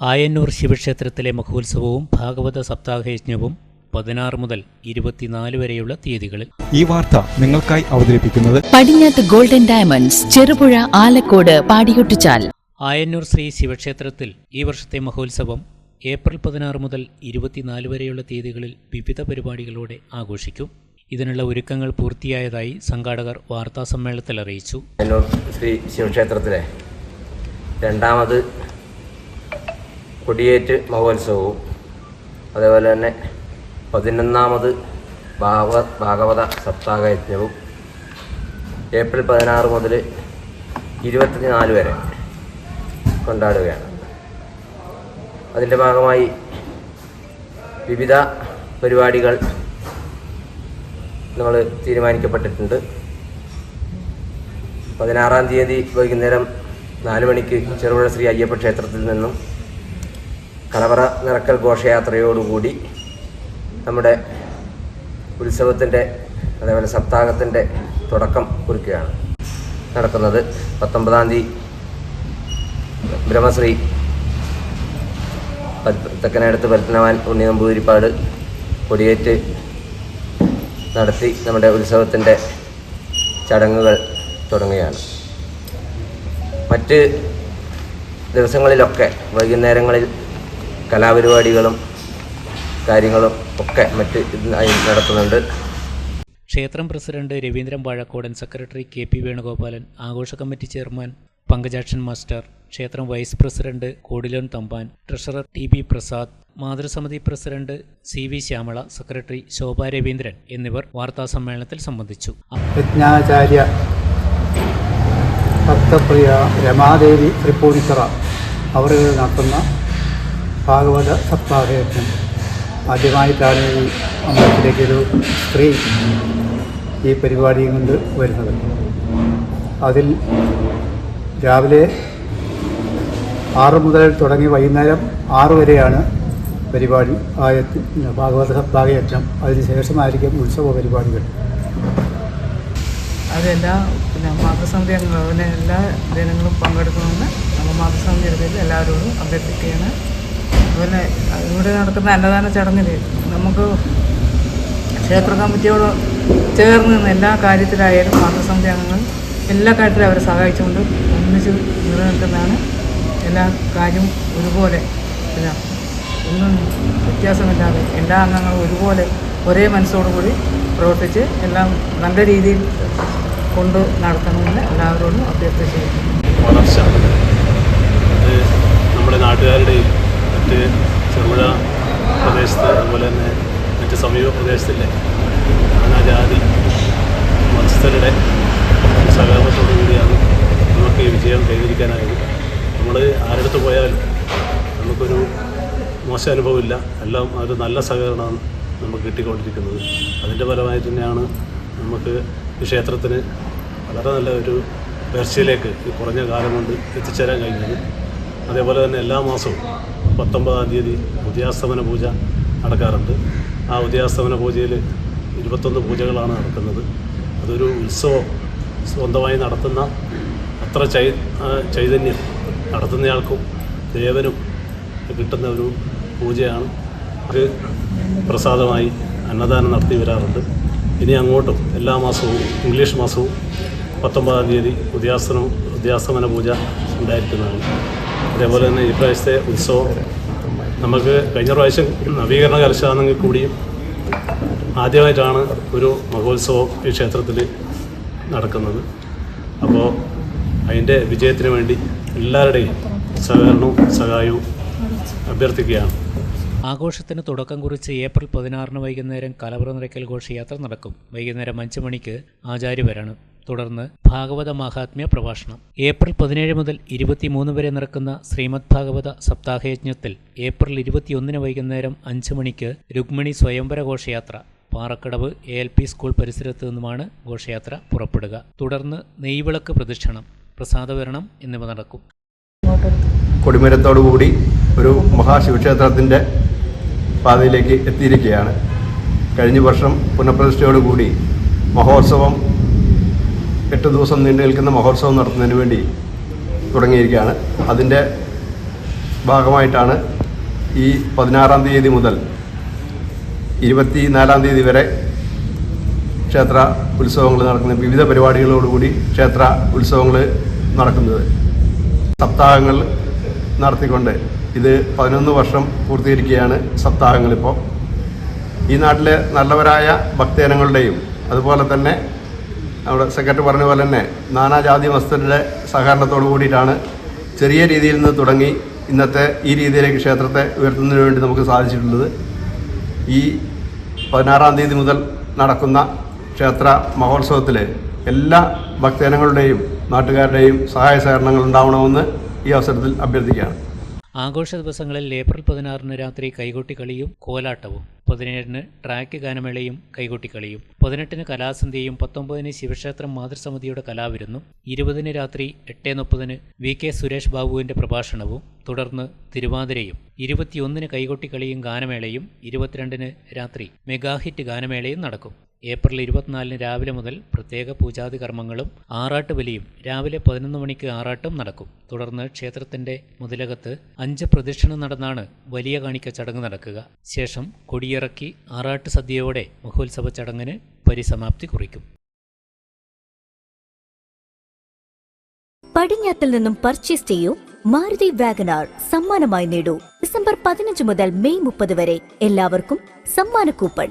ആയന്നൂർ ശിവക്ഷേത്രത്തിലെ മഹോത്സവവും ഭാഗവത സപ്താഹയജ്ഞവും പതിനാറ് മുതൽ ഇരുപത്തിനാല് വരെയുള്ള തീയതികളിൽ. ഈ വാർത്ത നിങ്ങൾക്കായി അവതരിപ്പിക്കുന്നത് പടിഞ്ഞാത്ത് ഗോൾഡൻ ഡയമണ്ട്സ് ചെറുപുഴ ആലക്കോട് പാടിയൊട്ടിച്ചാൽ. ആയന്നൂർ ശ്രീ ശിവക്ഷേത്രത്തിൽ ഈ വർഷത്തെ മഹോത്സവം ഏപ്രിൽ പതിനാറ് മുതൽ ഇരുപത്തിനാല് വരെയുള്ള തീയതികളിൽ വിവിധ പരിപാടികളോടെ ആഘോഷിക്കും. ഇതിനുള്ള ഒരുക്കങ്ങൾ പൂർത്തിയായതായി സംഘാടകർ വാർത്താസമ്മേളനത്തിൽ അറിയിച്ചു. എന്നൂർ ശ്രീ ശിവക്ഷേത്രത്തിലെ രണ്ടാമത് കൊടിയേറ്റ് മഹോത്സവവും അതേപോലെ തന്നെ പതിനൊന്നാമത് ഭാഗവ ഭാഗവത സപ്താഹയജ്ഞവും ഏപ്രിൽ പതിനാറ് മുതൽ ഇരുപത്തിനാല് വരെ കൊണ്ടാടുകയാണ്. അതിന്റെ ഭാഗമായി വിവിധ പരിപാടികൾ നമ്മൾ തീരുമാനിക്കപ്പെട്ടിട്ടുണ്ട്. പതിനാറാം തീയതി വൈകുന്നേരം നാല് മണിക്ക് ചെറുപുഴ ശ്രീ അയ്യപ്പ ക്ഷേത്രത്തിൽ നിന്നും കലവറ നിറക്കൽ ഘോഷയാത്രയോടുകൂടി നമ്മുടെ ഉത്സവത്തിന്റെ അതേപോലെ സപ്താഹത്തിന്റെ തുടക്കം കുറിക്കുകയാണ്. നടക്കുന്നത് പത്തൊമ്പതാം തീയതി ബ്രഹ്മശ്രീ തെക്കനടുത്ത് പത്മനവാൻ ഉണ്ണി നമ്പൂതിരിപ്പാട് കൊടിയേറ്റ് നടത്തി നമ്മുടെ ഉത്സവത്തിന്റെ ചടങ്ങുകൾ തുടങ്ങുകയാണ്. മറ്റ് ദിവസങ്ങളിലൊക്കെ വൈകുന്നേരങ്ങളിൽ കലാപരിപാടികളും കാര്യങ്ങളും ഒക്കെ മറ്റ് ഇതിനായി നടത്തുന്നുണ്ട്. ക്ഷേത്രം president Raveendran Vazhakkodan secretary K P Venugopalan ആഘോഷ കമ്മിറ്റി ചെയർമാൻ പങ്കജാക്ഷൻ മാസ്റ്റർ ക്ഷേത്രം vice president Kodilon Thampan treasurer T P Prasad മാതൃസമിതി president C V Shyamala secretary Shobha Raveendran എന്നിവർ വാർത്താ സമ്മേളനത്തിൽ സംബന്ധിച്ചു. യജ്ഞാചാര്യ ഭക്തപ്രിയ രമാദേവി തൃപ്പൂണിത്തറ അവർ നടത്തുന്ന ഭാഗവത സപ്താഹയജ്ഞം. ആദ്യമായിട്ടാണ് ഈ അമ്പലത്തിലേക്കൊരു സ്ത്രീ ഈ പരിപാടിയും കൊണ്ട് വരുന്നത്. അതിൽ രാവിലെ ആറ് മുതൽ തുടങ്ങി വൈകുന്നേരം ആറ് വരെയാണ് പരിപാടി. ആ ഭാഗവത സപ്താഹയജ്ഞം. അതിനുശേഷമായിരിക്കും ഉത്സവ പരിപാടികൾ. അതെല്ലാ പിന്നെ മാതൃസമിതി അങ്ങനെ എല്ലാ ജനങ്ങളും പങ്കെടുക്കണമെന്ന് നമ്മൾ മാതൃസമിതി എല്ലാവരോടും അഭ്യർത്ഥിക്കുകയാണ്. അതുപോലെ ഇവിടെ നടക്കുന്ന അന്നദാന ചടങ്ങിൽ നമുക്ക് ക്ഷേത്ര കമ്മിറ്റിയോട് ചേർന്ന് നിന്ന് എല്ലാ കാര്യത്തിലായാലും മാതൃസമിതി അംഗങ്ങൾ എല്ലാ കാര്യത്തിലും അവരെ സഹായിച്ചുകൊണ്ട് ഒന്നിച്ച് നിലനിൽക്കുന്നതാണ് എല്ലാ കാര്യവും ഒരുപോലെ എല്ലാം ഒന്നും വ്യത്യാസമില്ലാതെ എല്ലാ അംഗങ്ങളും ഒരുപോലെ ഒരേ മനസ്സോടുകൂടി പ്രവർത്തിച്ച് എല്ലാം നല്ല രീതിയിൽ കൊണ്ട് നടത്തണമെന്ന് എല്ലാവരോടും അഭ്യർത്ഥിച്ചു വളർച്ച. നമ്മുടെ നാട്ടുകാരുടെയും മറ്റ് ചെറുപുഴ പ്രദേശത്ത് അതുപോലെ തന്നെ മറ്റ് സമീപ പ്രദേശത്തിലെ നാനാജാതി മത്സ്യരുടെ സഹകരണത്തോടു കൂടിയാണ് നമുക്ക് ഈ വിജയം കൈവരിക്കാനായത്. നമ്മൾ ആരടുത്ത് പോയാലും നമുക്കൊരു മോശം അനുഭവമില്ല. എല്ലാം ഒരു നല്ല സഹകരണമാണ് നമുക്ക് കിട്ടിക്കൊണ്ടിരിക്കുന്നത്. അതിന്റെ ഫലമായി തന്നെയാണ് നമുക്ക് ഈ ക്ഷേത്രത്തിന് വളരെ നല്ല ഒരു ഉയർച്ചയിലേക്ക് ഈ കുറഞ്ഞ കാലം കൊണ്ട് എത്തിച്ചേരാൻ കഴിഞ്ഞത്. അതേപോലെ തന്നെ എല്ലാ മാസവും പത്തൊമ്പതാം തീയതി ഉദയാസ്തമന പൂജ നടക്കാറുണ്ട്. ആ ഉദയാസ്തമന പൂജയിൽ ഇരുപത്തൊന്ന് പൂജകളാണ് നടക്കുന്നത്. അതൊരു ഉത്സവം സ്വന്തമായി നടത്തുന്ന അത്ര ചൈ ചൈതന്യം നടത്തുന്നയാൾക്കും ദേവനും കിട്ടുന്ന ഒരു പൂജയാണ്. അത് പ്രസാദമായി അന്നദാനം നടത്തി വരാറുണ്ട്. ഇനി അങ്ങോട്ടും എല്ലാ മാസവും ഇംഗ്ലീഷ് മാസവും പത്തൊമ്പതാം തീയതി ഉദയാസ്തനം ഉദയാസ്തമന പൂജ ഉണ്ടായിരിക്കുന്നതാണ്. അതേപോലെ തന്നെ ഈ പ്രാവശ്യത്തെ ഉത്സവം നമുക്ക് കഴിഞ്ഞ പ്രാവശ്യം നവീകരണ കലശാണെങ്കിൽ കൂടിയും ആദ്യമായിട്ടാണ് ഒരു മഹോത്സവം ഈ ക്ഷേത്രത്തിൽ നടക്കുന്നത്. അപ്പോൾ അതിന്റെ വിജയത്തിന് വേണ്ടി എല്ലാവരുടെയും സഹകരണവും സഹായവും അഭ്യർത്ഥിക്കുകയാണ്. ആഘോഷത്തിന് തുടക്കം കുറിച്ച് ഏപ്രിൽ പതിനാറിന് വൈകുന്നേരം കലവറ നിറയ്ക്കൽ ഘോഷയാത്ര നടക്കും. വൈകുന്നേരം അഞ്ച് മണിക്ക് ആചാര്യവരാണ്. തുടർന്ന് ഭാഗവത മഹാത്മ്യ പ്രഭാഷണം. ഏപ്രിൽ പതിനേഴ് മുതൽ ഇരുപത്തിമൂന്ന് വരെ നടക്കുന്ന ശ്രീമദ് ഭാഗവത സപ്താഹയജ്ഞത്തിൽ ഏപ്രിൽ ഇരുപത്തിയൊന്നിന് വൈകുന്നേരം അഞ്ച് മണിക്ക് രുക്മിണി സ്വയംവര ഘോഷയാത്ര Parakkadavu A L P school പരിസരത്ത് നിന്നുമാണ് ഘോഷയാത്ര പുറപ്പെടുക. തുടർന്ന് നെയ്വിളക്ക് പ്രദക്ഷിണം പ്രസാദവരണം എന്നിവ നടക്കും. കൊടിമരത്തോടുകൂടി ഒരു മഹാശിവക്ഷേത്രത്തിന്റെ പാതയിലേക്ക് എത്തിയിരിക്കുകയാണ്. കഴിഞ്ഞ വർഷം പുനഃപ്രതിഷ്ഠയോടുകൂടി മഹോത്സവം എട്ട് ദിവസം നീണ്ടു നിൽക്കുന്ന മഹോത്സവം നടത്തുന്നതിന് വേണ്ടി തുടങ്ങിയിരിക്കുകയാണ്. അതിന്റെ ഭാഗമായിട്ടാണ് ഈ പതിനാറാം തീയതി മുതൽ ഇരുപത്തി നാലാം തീയതി വരെ ക്ഷേത്ര ഉത്സവങ്ങൾ നടക്കുന്ന വിവിധ പരിപാടികളോടുകൂടി ക്ഷേത്ര ഉത്സവങ്ങൾ നടക്കുന്നത്. സപ്താഹങ്ങൾ നടത്തിക്കൊണ്ട് ഇത് പതിനൊന്ന് വർഷം പൂർത്തീകരിക്കുകയാണ് സപ്താഹങ്ങളിപ്പോൾ. ഈ നാട്ടിലെ നല്ലവരായ ഭക്തജനങ്ങളുടെയും അതുപോലെ തന്നെ നമ്മുടെ സെക്രട്ടറി പറഞ്ഞ പോലെ തന്നെ നാനാജാതി മസ്തരുടെ സഹകരണത്തോടു കൂടിയിട്ടാണ് ചെറിയ രീതിയിൽ നിന്ന് തുടങ്ങി ഇന്നത്തെ ഈ രീതിയിലേക്ക് ക്ഷേത്രത്തെ ഉയർത്തുന്നതിന് വേണ്ടി നമുക്ക് സാധിച്ചിട്ടുള്ളത്. ഈ പതിനാറാം തീയതി മുതൽ നടക്കുന്ന ക്ഷേത്ര മഹോത്സവത്തിൽ എല്ലാ ഭക്തജനങ്ങളുടെയും നാട്ടുകാരുടെയും സഹായ സഹകരണങ്ങൾ ഉണ്ടാവണമെന്ന് ഈ അവസരത്തിൽ അഭ്യർത്ഥിക്കുകയാണ്. ആഘോഷ ദിവസങ്ങളിൽ ഏപ്രിൽ പതിനാറിന് രാത്രി കൈകൊട്ടിക്കളിയും കോലാട്ടവും. പതിനേഴിന് ട്രാക്ക് ഗാനമേളയും കൈകൊട്ടിക്കളിയും. പതിനെട്ടിന് കലാസന്ധ്യയും പത്തൊമ്പതിന് ശിവക്ഷേത്രം മാതൃസമിതിയുടെ കലാവിരുന്നും ഇരുപതിന് രാത്രി എട്ട് മുപ്പതിന് വി കെ സുരേഷ് ബാബുവിന്റെ പ്രഭാഷണവും തുടർന്ന് തിരുവാതിരയും ഇരുപത്തിയൊന്നിന് കൈകൊട്ടിക്കളിയും ഗാനമേളയും ഇരുപത്തിരണ്ടിന് രാത്രി മെഗാഹിറ്റ് ഗാനമേളയും നടക്കും. ഏപ്രിൽ ഇരുപത്തിനാലിന് രാവിലെ മുതൽ പ്രത്യേക പൂജാതി കർമ്മങ്ങളും ആറാട്ട് ബലിയും രാവിലെ പതിനൊന്ന് മണിക്ക് ആറാട്ടും നടക്കും. തുടർന്ന് ക്ഷേത്രത്തിന്റെ മുതലകത്ത് അഞ്ച് പ്രദക്ഷിണം നടന്നാണ് വലിയ കാണിക്ക ചടങ്ങ് നടക്കുക. ശേഷം കൊടിയിറക്കി ആറാട്ട് സദ്യയോടെ മഹോത്സവ ചടങ്ങിന് പരിസമാപ്തി കുറിക്കും. പടിഞ്ഞാത്തിൽ നിന്നും പർച്ചേസ് ചെയ്യൂ. മാരുതി വാഗനാർ സമ്മാനമായി നേടൂ. ഡിസംബർ പതിനഞ്ച് മുതൽ മെയ് മുപ്പത് വരെ. എല്ലാവർക്കും സമ്മാന കൂപ്പൺ.